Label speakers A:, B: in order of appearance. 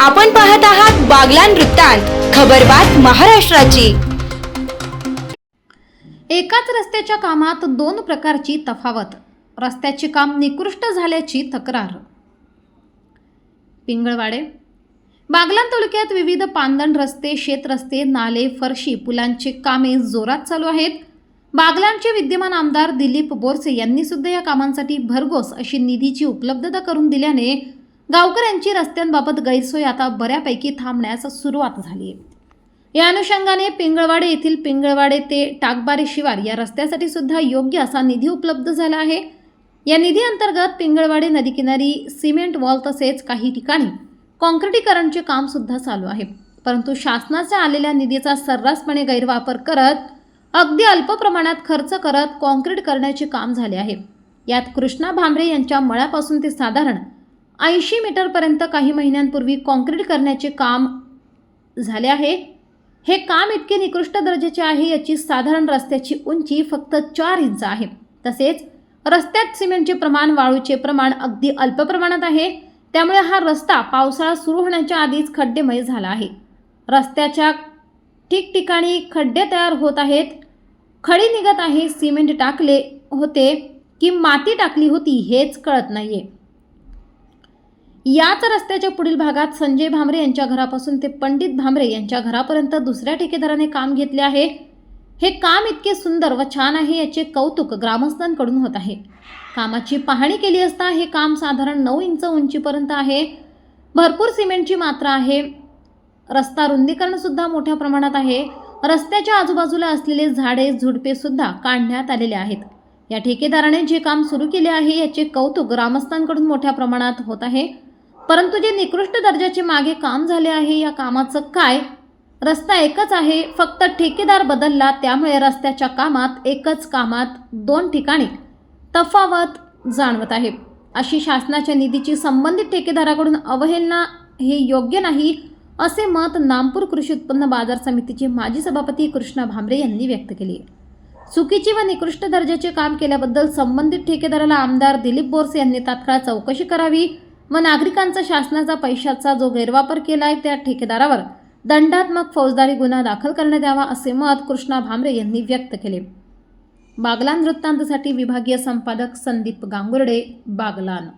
A: आपण पाहत आहात बागलान वृत्तांत खबरबात महाराष्ट्राची.
B: एकाच रस्त्याच्या कामात दोन प्रकारची तफावत रस्त्याचे काम निकृष्ट झाल्याची तक्रार. पिंगळवाडे बागलान तालुक्यात विविध पांदण रस्ते शेत रस्ते नाले फरशी पुलांची कामे जोरात चालू आहेत. बागलांचे विद्यमान आमदार दिलीप बोरसे यांनी सुद्धा या कामांसाठी भरघोस अशी निधीची उपलब्धता करून दिल्याने गावकऱ्यांची रस्त्यांबाबत गैरसोय आता बऱ्यापैकी थांबण्यास सुरुवात झाली आहे. या अनुषंगाने पिंगळवाडे येथील पिंगळवाडे ते टाकबारी शिवार या रस्त्यासाठी सुद्धा योग्य असा निधी उपलब्ध झाला आहे. या निधी अंतर्गत पिंगळवाडे नदीकिनारी सिमेंट वॉल तसेच काही ठिकाणी कॉन्क्रिटीकरणचे काम सुद्धा चालू आहे. परंतु शासनाच्या आलेल्या निधीचा सर्रासपणे गैरवापर करत अगदी अल्प प्रमाणात खर्च करत कॉन्क्रीट करण्याचे काम झाले आहे. यात कृष्णा भांबरे यांच्या मळ्यापासून ते साधारण ऐंशी मीटरपर्यंत काही महिन्यांपूर्वी कॉन्क्रीट करण्याचे काम झाले आहे. हे काम इतके निकृष्ट दर्जाचे आहे याची साधारण रस्त्याची उंची फक्त चार इंच आहे. तसेच रस्त्यात सिमेंटचे प्रमाण वाळूचे प्रमाण अगदी अल्प प्रमाणात आहे. त्यामुळे हा रस्ता पावसाळा सुरू होण्याच्या आधीच खड्डेमय झाला आहे. रस्त्याच्या ठिकठिकाणी खड्डे तयार होत आहेत. खडी निघत आहे सिमेंट टाकले होते की माती टाकली होती हेच कळत नाही आहे याच रस्त्याच्या पुढील भागात संजय भामरे यांच्या घरापासून ते पंडित भामरे यांच्या घरापर्यंत दुसऱ्या ठेकेदाराने काम घेतले आहे. हे काम इतके सुंदर व छान आहे याचे कौतुक ग्रामस्थांकडून होत आहे. कामाची पाहणी केली असता हे काम साधारण नऊ इंच उंचीपर्यंत आहे. भरपूर सिमेंटची मात्रा आहे. रस्ता रुंदीकरण सुद्धा मोठ्या प्रमाणात आहे. रस्त्याच्या आजूबाजूला असलेले झाडे झुडपे सुद्धा काढण्यात आलेले आहेत. या ठेकेदाराने जे काम सुरू केले आहे याचे कौतुक ग्रामस्थांकडून मोठ्या प्रमाणात होत आहे. परंतु जे निकृष्ट दर्जाचे मागे काम झाले आहे या कामाचं काय? रस्ता एकच आहे फक्त ठेकेदार बदलला त्यामुळे रस्त्याच्या कामात एकच कामात दोन ठिकाणी तफावत जाणवत आहे. अशी शासनाच्या निधीची संबंधित ठेकेदाराकडून अवहेलना हे योग्य नाही असे मत नामपूर कृषी उत्पन्न बाजार समितीचे माजी सभापती कृष्णा भांबरे यांनी व्यक्त केले. चुकीची व निकृष्ट दर्जाचे काम केल्याबद्दल संबंधित ठेकेदाराला आमदार दिलीप बोरसे यांनी तात्काळ चौकशी करावी व नागरिकांचा शासनाचा पैशाचा जो गैरवापर केला आहे त्या ठेकेदारावर दंडात्मक फौजदारी गुन्हा दाखल करण्यात यावा असे मत कृष्णा भामरे यांनी व्यक्त केले. बागलान वृत्तांतसाठी विभागीय संपादक संदीप गांगुर्डे बागलान.